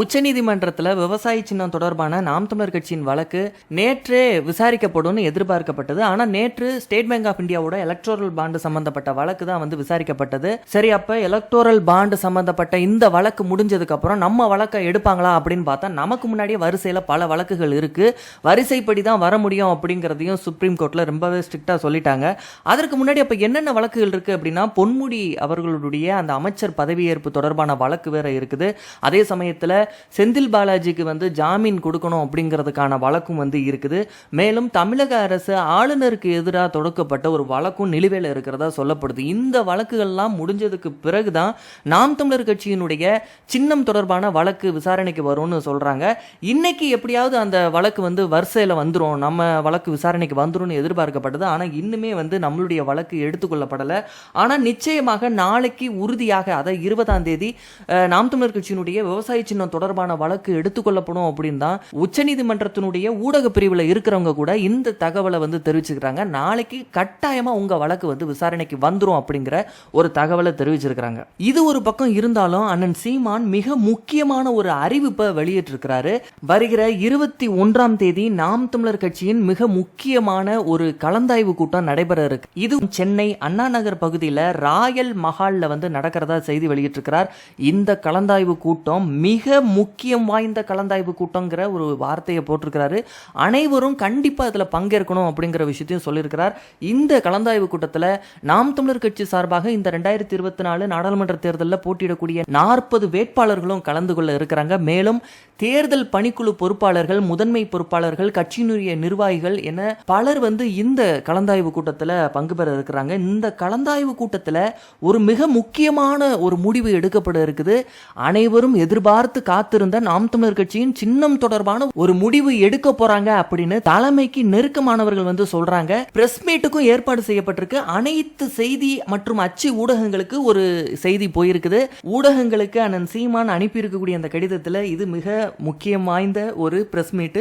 உச்சநீதிமன்றத்தில் விவசாய சின்னம் தொடர்பான நாம் தமிழர் கட்சியின் வழக்கு நேற்றே விசாரிக்கப்படும் எதிர்பார்க்கப்பட்டது. ஆனால் நேற்று ஸ்டேட் பேங்க் ஆஃப் இந்தியாவோட எலக்டோரல் பாண்டு சம்பந்தப்பட்ட வழக்கு தான் வந்து விசாரிக்கப்பட்டது. சரி அப்போ எலக்டோரல் பாண்டு சம்பந்தப்பட்ட இந்த வழக்கு முடிஞ்சதுக்கு அப்புறம் நம்ம வழக்கை எடுப்பாங்களா அப்படின்னு பார்த்தா நமக்கு முன்னாடியே வரிசையில் பல வழக்குகள் இருக்கு. வரிசைப்படி தான் வர முடியும் அப்படிங்கிறதையும் சுப்ரீம் கோர்ட்டில் ரொம்பவே ஸ்ட்ரிக்டாக சொல்லிட்டாங்க. அதற்கு முன்னாடி அப்போ என்னென்ன வழக்குகள் இருக்கு அப்படின்னா பொன்முடி அவர்களுடைய அந்த அமைச்சர் பதவியேற்பு தொடர்பான வழக்கு வேற இருக்குது. அதே சமயத்தில் செந்தில் பாலாஜிக்கு வந்து ஜாமீன் கொடுக்கணும் அப்படிங்கிறதுக்கான வழக்கும் வந்து இருக்குது. மேலும் தமிழக அரசு ஆளுநருக்கு எதிராக தொடுக்கப்பட்ட ஒரு வழக்கும் நிலுவையில் இருக்கிறதா சொல்லப்படுது. இந்த வழக்குகள்லாம் முடிஞ்சதுக்கு பிறகுதான் நாம் தமிழர் கட்சியினுடைய சின்னம் தொடர்பான வழக்கு விசாரணைக்கு வரும்னு சொல்றாங்க. இன்னைக்கு எப்படியாவது அந்த வழக்கு வந்து வரிசையில் வந்துரும். நம்ம வழக்கு விசாரணைக்கு வந்துரும்னு எதிர்பார்க்கப்பட்டது. ஆனால் இன்னுமே வந்து நம்மளுடைய வழக்கு எடுத்துக்கொள்ளப்படலை. ஆனால் நிச்சயமாக நாளைக்கு உறுதியாக அதை இருபதாம் தேதி நாம் தமிழர் கட்சியினுடைய விவசாய சின்னம் தொடர்பான வழக்கு எடுத்துக்கொள்ளப்படும் அப்படின்னு தான் உச்சநீதிமன்றத்தினுடைய ஊடக பிரிவில் இருக்கிறவங்க கூட இந்த தகவலை வந்து தெரிவிச்சுக்கிறாங்க. நாளைக்கு கட்டாயமாக உங்கள் வழக்கு வந்து விசாரணைக்கு வந்துடும் அப்படிங்கிற ஒரு தகவலை தெரிவிச்சிருக்கிறாங்க. இது ஒரு பக்கம் இருந்தாலும் அண்ணன் சீமான் மிக முக்கியமான ஒரு அறிவிப்பை வெளியிட்டிருக்கிறாரு. வருகிற இருபத்தி ஒன்றாம் தேதி நாம் தமிழர் கட்சியின் மிக முக்கியமான ஒரு கலந்தாய்வு கூட்டம் நடைபெற இருக்கு. இது சென்னை அண்ணா நகர் பகுதியில் ராயல் மஹாலில் வந்து நடக்கிறதா செய்தி வெளியிட்டிருக்கிறார். இந்த கலந்தாய்வு கூட்டம் மிக முக்கியம் வாய்ந்த கலந்தாய்வு கூட்டங்கிற ஒரு வார்த்தையை போட்டிருக்கிறாரு. அனைவரும் கண்டிப்பாக அதில் பங்கேற்கணும் அப்படிங்கிற விஷயத்தையும் சொல்லியிருக்கிறார். இந்த கலந்தாய்வு கூட்டத்தில் நாம் தமிழர் கட்சி சார்பாக இந்த ரெண்டாயிரத்தி இருபத்தி நாலு நாடாளுமன்ற தேர்தலில் போட்டியிடக்கூடிய நாற்பது வேட்பாளர்களும் கலந்து கொள்ள இருக்கிறாங்க. மேலும் தேர்தல் பணிக்குழு பொறுப்பாளர்கள் முதன்மை பொறுப்பாளர்கள் கட்சியினுடைய நிர்வாகிகள் என பலர் வந்து இந்த கலந்தாய்வு கூட்டத்தில் பங்கு பெற இருக்கிறாங்க. இந்த கலந்தாய்வு கூட்டத்தில் ஒரு மிக முக்கியமான ஒரு முடிவு எடுக்கப்பட இருக்குது. அனைவரும் எதிர்பார்த்து காத்திருந்த நாம் தமிழர் கட்சியின் சின்னம் தொடர்பான ஒரு முடிவு எடுக்க போறாங்க அப்படின்னு தலைமைக்கு நெருக்கமானவர்கள் வந்து சொல்றாங்க. பிரஸ் மீட்டுக்கும் ஏற்பாடு செய்யப்பட்டிருக்கு. அனைத்து செய்தி மற்றும் அச்சு ஊடகங்களுக்கு ஒரு செய்தி போயிருக்குது. ஊடகங்களுக்கு அண்ணன் சீமான் அனுப்பியிருக்கக்கூடிய அந்த கடிதத்தில் இது மிக முக்கியம் வாய்ந்த ஒரு பிரஸ் மீட்டு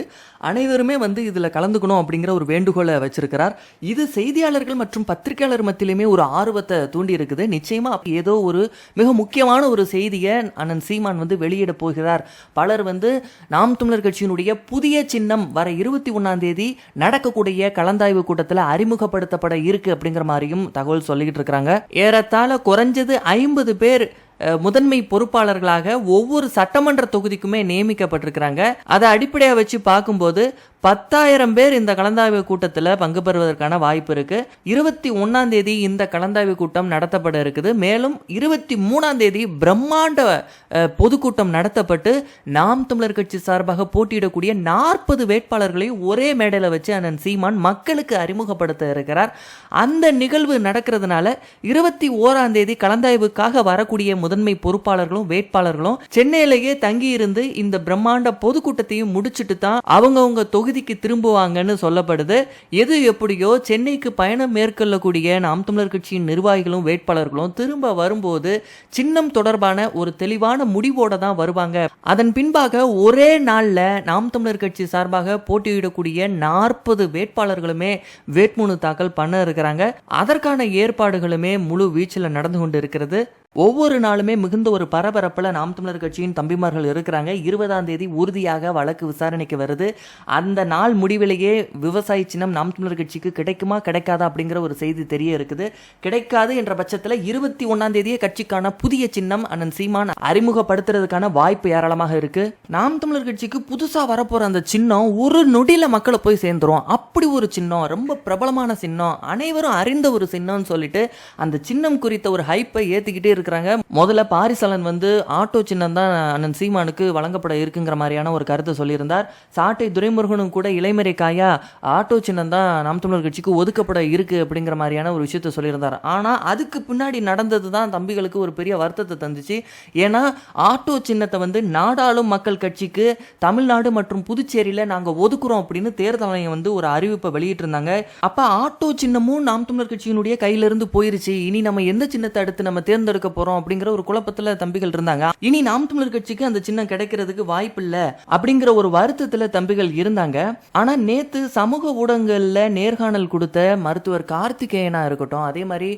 அனைவருமே வந்து இதுல கலந்துக்கணும் அப்படிங்கிற ஒரு வேண்டுகோளை வச்சிருக்கிறார். இது செய்தியாளர்கள் மற்றும் பத்திரிகையாளர் மத்தியிலுமே ஒரு ஆர்வத்தை தூண்டி இருக்குது. நிச்சயமா ஏதோ ஒரு மிக முக்கியமான ஒரு செய்தியை அண்ணன் சீமான் வந்து வெளியிட போகிறார். பலர் வந்து நாம் தமிழர் கட்சியினுடைய புதிய சின்னம் வர இருபத்தி ஒன்னாம் தேதி நடக்கக்கூடிய கலந்தாய்வு கூட்டத்தில் அறிமுகப்படுத்தப்பட இருக்கு அப்படிங்கிற மாதிரியும் தகவல் சொல்லிக்கிட்டு இருக்கிறாங்க. ஏறத்தாழ குறைஞ்சது ஐம்பது பேர் முதன்மை பொறுப்பாளர்களாக ஒவ்வொரு சட்டமன்ற தொகுதிக்குமே நியமிக்கப்பட்டிருக்கிறாங்க. அதை அடிப்படையாக வச்சு பார்க்கும்போது பத்தாயிரம் பேர் இந்த கலந்தாய்வு கூட்டத்தில் பங்கு பெறுவதற்கான வாய்ப்பு இருக்கு. இருபத்தி ஒன்னாம் தேதி இந்த கலந்தாய்வு கூட்டம் நடத்தப்பட இருக்குது. மேலும் இருபத்தி மூணாம் தேதி பிரம்மாண்ட பொதுக்கூட்டம் நடத்தப்பட்டு நாம் தமிழர் கட்சி சார்பாக போட்டியிடக்கூடிய நாற்பது வேட்பாளர்களை ஒரே மேடையில் வச்சு அண்ணன் சீமான் மக்களுக்கு அறிமுகப்படுத்த இருக்கிறார். அந்த நிகழ்வு நடக்கிறதுனால இருபத்தி ஓராம் தேதி கலந்தாய்வுக்காக வரக்கூடிய முதன்மை பொறுப்பாளர்களும் வேட்பாளர்களும் சென்னையிலேயே தங்கி இருந்து இந்த பிரம்மாண்ட பொதுக்கூட்டத்தையும் முடிச்சுட்டு தான் அவங்கவுங்க தொகுதி தொகுதிக்கு திரும்புவாங்கன்னு சொல்லப்படுது. எது எப்படியோ சென்னைக்கு பயணம் மேற்கொள்ளக்கூடிய நாம் தமிழர் கட்சியின் நிர்வாகிகளும் வேட்பாளர்களும் திரும்ப வரும்போது சின்னம் தொடர்பான ஒரு தெளிவான முடிவோட தான் வருவாங்க. அதன் பின்பாக ஒரே நாளில் நாம் தமிழர் கட்சி சார்பாக போட்டியிடக்கூடிய நாற்பது வேட்பாளர்களுமே வேட்புமனு தாக்கல் பண்ண இருக்கிறாங்க. அதற்கான ஏற்பாடுகளுமே முழு வீச்சில் நடந்து கொண்டு இருக்கிறது. ஒவ்வொரு நாளுமே மிகுந்த ஒரு பரபரப்பில் நாம் தமிழர் கட்சியின் தம்பிமார்கள் இருக்கிறாங்க. இருபதாம் தேதி உறுதியாக வழக்கு விசாரணைக்கு வருது. அந்த நாள் முடிவிலேயே விவசாய சின்னம் நாம் தமிழர் கட்சிக்கு கிடைக்குமா கிடைக்காதா அப்படிங்கிற ஒரு செய்தி தெரிய இருக்குது. கிடைக்காது என்ற பட்சத்தில் இருபத்தி ஒன்றாம் தேதியே கட்சிக்கான புதிய சின்னம் அண்ணன் சீமான் அறிமுகப்படுத்துறதுக்கான வாய்ப்பு ஏராளமாக இருக்கு. நாம் தமிழர் கட்சிக்கு புதுசாக வரப்போற அந்த சின்னம் ஒரு நொடியில் மக்களை போய் சேர்ந்துரும். அப்படி ஒரு சின்னம் ரொம்ப பிரபலமான சின்னம் அனைவரும் அறிந்த ஒரு சின்னம்னு சொல்லிட்டு அந்த சின்னம் குறித்த ஒரு ஹைப்பை ஏற்றிக்கிட்டே இருக்கிறாங்க முதல்ல பாரிசலன் வந்து ஆட்டோ சின்னம் தான் அண்ணன் சீமானுக்கு வழங்கப்பட இருக்குங்கிற மாதிரியான ஒரு கருத்தை சொல்லியிருந்தார். சாட்டை துரைமுருகனும் கூட இளைமறை காயா ஆட்டோ சின்னம் தான் நாம் தமிழர் கட்சிக்கு ஒதுக்கப்பட இருக்கு அப்படிங்கிற மாதிரியான ஒரு விஷயத்த சொல்லியிருந்தார். ஆனால் அதுக்கு பின்னாடி நடந்தது தான் தம்பிகளுக்கு ஒரு பெரிய வருத்தத்தை தந்துச்சு. ஏன்னா ஆட்டோ சின்னத்தை வந்து நாடாளும் மக்கள் கட்சிக்கு தமிழ்நாடு மற்றும் புதுச்சேரியில் நாங்கள் ஒதுக்குறோம் அப்படின்னு தேர்தல் ஆணையம் வந்து ஒரு அறிவிப்பை வெளியிட்டிருந்தாங்க. அப்போ ஆட்டோ சின்னமும் நாம் தமிழர் கட்சியினுடைய கையிலிருந்து போயிருச்சு. இனி நம்ம எந்த சின்னத்தை அடுத்து நம்ம தேர்ந்தெடுக்க போறோம் அப்படிங்கிற ஒரு குழப்பத்துல தம்பிகள் இருந்தாங்க. இனி நாம் தமிழர் கட்சிக்கு அந்த சின்னம் கிடைக்கிறதுக்கு வாய்ப்பு இல்ல அப்படிங்கிற ஒரு வருத்தத்துல தம்பிகள் இருந்தாங்க. ஆனா நேத்து சமூக ஊடகங்கள்ல நேர்காணல் கொடுத்த மருத்துவர் கார்த்திகேயனா இருக்கட்டும் அதே மாதிரி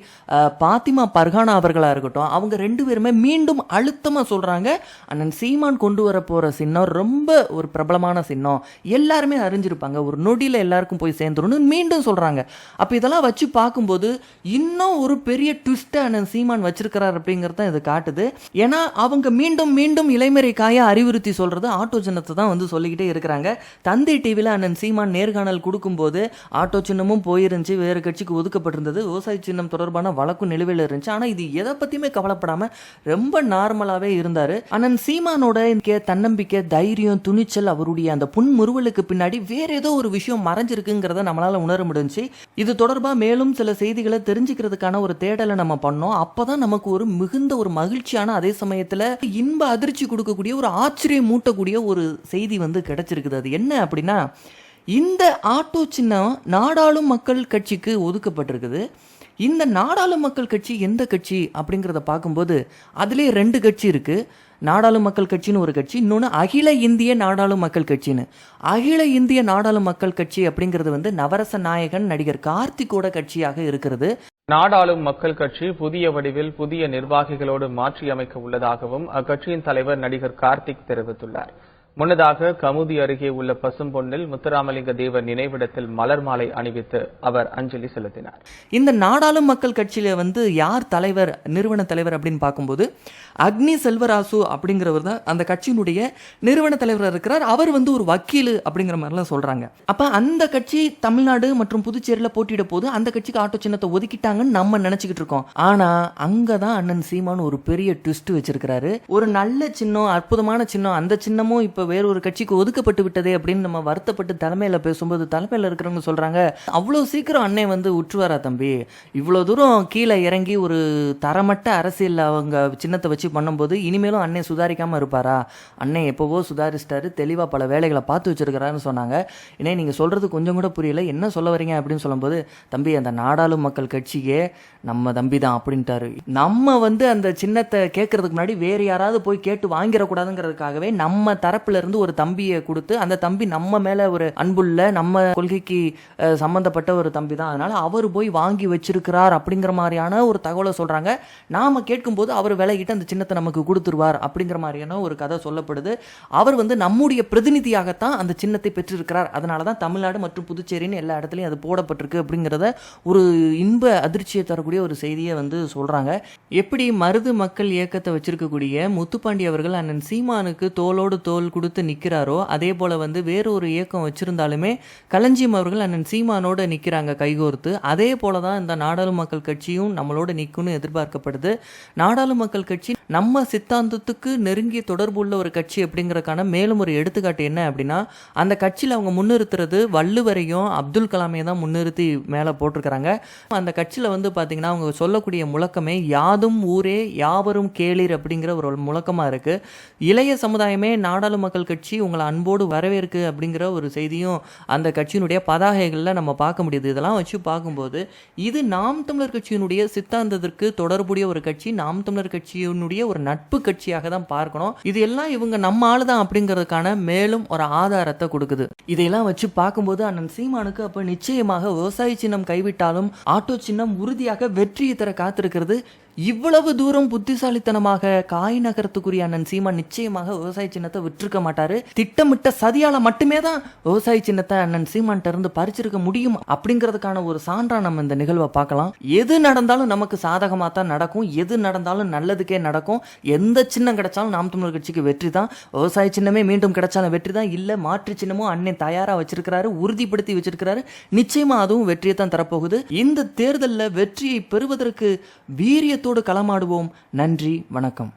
பாத்திமா பர்கானா அவர்களா இருக்கட்டும் அவங்க ரெண்டு பேருமே மீண்டும் அழுத்தமா சொல்றாங்க. அண்ணன் சீமான் கொண்டு வர போற சின்னம் ரொம்ப ஒரு பிரபலமான சின்னம். எல்லாருமே அறிஞ்சிருப்பாங்க. ஒரு நொடியில எல்லாருக்கும் போய் சேர்ந்துரும்னு மீண்டும் சொல்றாங்க. அப்ப இதெல்லாம் வச்சு பார்க்கும்போது இன்னும் ஒரு பெரிய ட்விஸ்ட் அண்ணன் சீமான் வச்சிருக்கிறார் அப்படிங்கிறது தான் இது காட்டுது. ஏன்னா அவங்க மீண்டும் மீண்டும் இளைமறை காய அறிவுறுத்தி சொல்றது ஆட்டோ சின்னத்தை தான் வந்து சொல்லிக்கிட்டே இருக்கிறாங்க. தந்தை டிவியில் அண்ணன் சீமான் நேர்காணல் கொடுக்கும்போது ஆட்டோ சின்னமும் போயிருந்துச்சு வேறு கட்சிக்கு ஒதுக்கப்பட்டிருந்தது. விவசாய சின்னம் தொடர்பான வழக்கும் நிலுவையில் இருந்துச்சு. ஆனால் இது எதை பற்றியுமே கவலைப்படாமல் ரொம்ப நார்மலாகவே இருந்தார். அண்ணன் சீமானோட தன்னம்பிக்கை தைரியம் துணிச்சல் அவருடைய அந்த புன்முறுவலுக்கு பின்னாடி வேற ஏதோ ஒரு விஷயம் மறைஞ்சிருக்குங்கிறத நம்மளால் உணர முடிஞ்சுச்சு. இது தொடர்பாக மேலும் சில செய்திகளை தெரிஞ்சுக்கிறதுக்கான ஒரு தேடலை நம்ம பண்ணோம். அப்பதான் நமக்கு ஒரு மிகுந்த ஒரு மகிழ்ச்சியான அதே சமயத்துல இன்ப அதிர்ச்சி கொடுக்கக்கூடிய ஒரு ஆச்சரியம் மூட்டக்கூடிய ஒரு செய்தி வந்து கிடைச்சிருக்குது. அது என்ன அப்படின்னா இந்த ஆட்டோ சின்னம் நாடாளும் மக்கள் கட்சிக்கு ஒதுக்கப்பட்டிருக்குது. இந்த நாடாளும் மக்கள் கட்சி எந்த கட்சி அப்படிங்கிறத பார்க்கும்போது அதுலேயே ரெண்டு கட்சி இருக்கு. நாடாளும் மக்கள் கட்சின்னு ஒரு கட்சி இன்னொன்று அகில இந்திய நாடாளும் மக்கள் கட்சின்னு. அகில இந்திய நாடாளும் மக்கள் கட்சி அப்படிங்கிறது வந்து நவரச நாயகன் நடிகர் கார்த்திகோட கட்சியாக இருக்கிறது. நாடாளும் மக்கள் கட்சி புதிய வடிவில் புதிய நிர்வாகிகளோடு மாற்றியமைக்க உள்ளதாகவும் அக்கட்சியின் தலைவர் நடிகர் கார்த்திக் தெரிவித்துள்ளார். முன்னதாக கமுதி அருகே உள்ள பசும்பொன்னில் முத்துராமலிங்க தேவர் நினைவிடத்தில் மலர் மாலை அணிவித்து அவர் அஞ்சலி செலுத்தினார். இந்த நாடாளும் மக்கள் கட்சியில வந்து யார் தலைவர் நிறுவன தலைவர் அப்படின்னு பார்க்கும்போது அக்னி செல்வராசு அப்படிங்கிறவர் தான் அந்த கட்சியினுடைய நிறுவன தலைவராக இருக்கிறார். அவர் வந்து ஒரு வக்கீல் அப்படிங்கிற மாதிரிலாம் சொல்றாங்க. அப்ப அந்த கட்சி தமிழ்நாடு மற்றும் புதுச்சேரியில் போட்டியிட போது அந்த கட்சிக்கு ஆட்டோ சின்னத்தை ஒதுக்கிட்டாங்கன்னு நம்ம நினைச்சுக்கிட்டு இருக்கோம். ஆனா அங்கதான் அண்ணன் சீமான் ஒரு பெரிய ட்விஸ்ட் வச்சிருக்கிறாரு. ஒரு நல்ல சின்னம் அற்புதமான சின்னம் அந்த சின்னமும் இப்ப வேறு ஒரு கட்சிக்கு ஒதுக்கப்பட்டு விட்டதே அப்படின்னு நம்ம வருத்தப்பட்டு தலைமையில் பேசும்போது தலைமையில் இருக்கிறவங்க சொல்கிறாங்க அவ்வளோ சீக்கிரம் அண்ணே வந்து உற்றுவாரா தம்பி? இவ்வளோ தூரம் கீழே இறங்கி ஒரு தரமட்ட அரசியல் அவங்க சின்னத்தை வச்சு பண்ணும்போது இனிமேலும் அண்ணே சுதாரிக்காமல் இருப்பாரா? அண்ணே எப்போவோ சுதாரிச்சிட்டாரு தெளிவாக பல வேலைகளை பார்த்து வச்சிருக்கிறாருன்னு சொன்னாங்க. ஏன்னா நீங்கள் சொல்கிறது கொஞ்சம் கூட புரியல. என்ன சொல்ல வரீங்க? அப்படின்னு சொல்லும்போது தம்பி அந்த நாடாளும் மக்கள் கட்சியே நம்ம தம்பி தான் அப்படின்ட்டாரு. நம்ம வந்து அந்த சின்னத்தை கேட்கறதுக்கு முன்னாடி வேறு யாராவது போய் கேட்டு வாங்கிடக்கூடாதுங்கிறதுக்காகவே நம்ம தரப்பில் இருந்து ஒரு தம்பியை கொடுத்து அந்த தம்பி நம்ம மேல ஒரு அன்புள்ள நம்ம கொள்கைக்கு சம்பந்தப்பட்ட ஒரு தம்பி தான். அதனால அவர் போய் வாங்கி வச்சிருக்கிறார் அப்படிங்கிற மாதிரியான ஒரு தகவலை சொல்றாங்க. நாம கேட்கும்போது அவர் விலகிட்டு அந்த சின்னத்தை நமக்கு கொடுத்துருவார் அப்படிங்கிற மாதிரியான ஒரு கதை சொல்லப்படுது. அவர் வந்து நம்முடைய பிரதிநிதியாகத்தான் அந்த சின்னத்தை பெற்றிருக்கிறார். அதனால தான் தமிழ்நாடு மற்றும் புதுச்சேரின்னு எல்லா இடத்துலையும் அது போடப்பட்டிருக்கு அப்படிங்கிறத ஒரு இன்ப அதிர்ச்சியை தரக்கூடிய ஒரு செய்தியை வந்து சொல்றாங்க. எப்படி மருது மக்கள் இயக்கத்தை வச்சிருக்கக்கூடிய முத்துப்பாண்டி அவர்கள் அண்ணன் சீமானுக்கு தோளோடு தோள் கொடுத்து நிற்கிறாரோ அதே போல வந்து வேறு ஒரு இயக்கம் வச்சிருந்தாலுமே களஞ்சியம் அவர்கள் அண்ணன் சீமானோட நிற்கிறாங்க கைகோர்த்து. அதே போல தான் இந்த நாடாளு மக்கள் கட்சியும் நம்மளோட நிற்கும்னு எதிர்பார்க்கப்படுது. நாடாளு மக்கள் கட்சி நம்ம சித்தாந்தத்துக்கு நெருங்கிய தொடர்பு உள்ள ஒரு கட்சி அப்படிங்கிறதுக்கான மேலும் ஒரு எடுத்துக்காட்டு என்ன அப்படின்னா அந்த கட்சியில் அவங்க முன்னிறுத்துறது வள்ளுவரையும் அப்துல் கலாமையும் தான் முன்னிறுத்தி மேலே போட்டிருக்கிறாங்க. அந்த கட்சியில் வந்து பார்த்தீங்கன்னா அவங்க சொல்லக்கூடிய முழக்கமே யாதும் ஊரே யாவரும் கேளிர் அப்படிங்கிற ஒரு முழக்கமாக இருக்குது இளைய சமுதாயமே நாடாளு மக்கள் கட்சி உங்களை அன்போடு வரவேற்கு அப்படிங்கிற ஒரு செய்தியும் அந்த கட்சியினுடைய பதாகைகளில் நம்ம பார்க்க முடியுது. இதெல்லாம் வச்சு பார்க்கும்போது இது நாம் தமிழர் கட்சியினுடைய சித்தாந்தத்திற்கு தொடர்புடைய ஒரு கட்சி நாம் தமிழர் கட்சியினுடைய ஒரு நட்பு கட்சியாக தான் பார்க்கணும். இது எல்லாம் இவங்க நம்ம ஆளு தான் அப்படிங்கிறதுக்கான மேலும் ஒரு ஆதாரத்தை கொடுக்குது. இதையெல்லாம் வச்சு பார்க்கும்போது அண்ணன் சீமானுக்கு அப்ப நிச்சயமாக விவசாய சின்னம் கைவிட்டாலும் ஆட்டோ சின்னம் உறுதியாக வெற்றியை தர காத்திருக்கிறது இவ்வளவு தூரம் புத்திசாலித்தனமாக காய் நகரத்துக்குரிய அண்ணன் சீமான் நிச்சயமாக விவசாய சின்னத்தை விட்டுருக்க மாட்டாரு. திட்டமிட்ட சதியால மட்டுமே தான் விவசாய சின்னத்தை அண்ணன் சீமான்ட்ட இருந்து பறிச்சிருக்க முடியும் அப்படிங்கிறதுக்கான ஒரு சான்றா நம்ம இந்த நிகழ்வை பார்க்கலாம். எது நடந்தாலும் நமக்கு சாதகமாக தான் நடக்கும். எது நடந்தாலும் நல்லதுக்கே நடக்கும். எந்த சின்னம் கிடைச்சாலும் நாம் தமிழர் கட்சிக்கு வெற்றி தான். விவசாய சின்னமே மீண்டும் கிடைச்சாலும் வெற்றி தான். இல்லை மாற்று சின்னமும் அண்ணன் தயாரா வச்சிருக்கிறாரு உறுதிப்படுத்தி வச்சிருக்கிறாரு. நிச்சயமா அதுவும் வெற்றியை தான் தரப்போகுது. இந்த தேர்தலில் வெற்றியை பெறுவதற்கு வீரியத்தோடு களமாடுவோம். நன்றி வணக்கம்.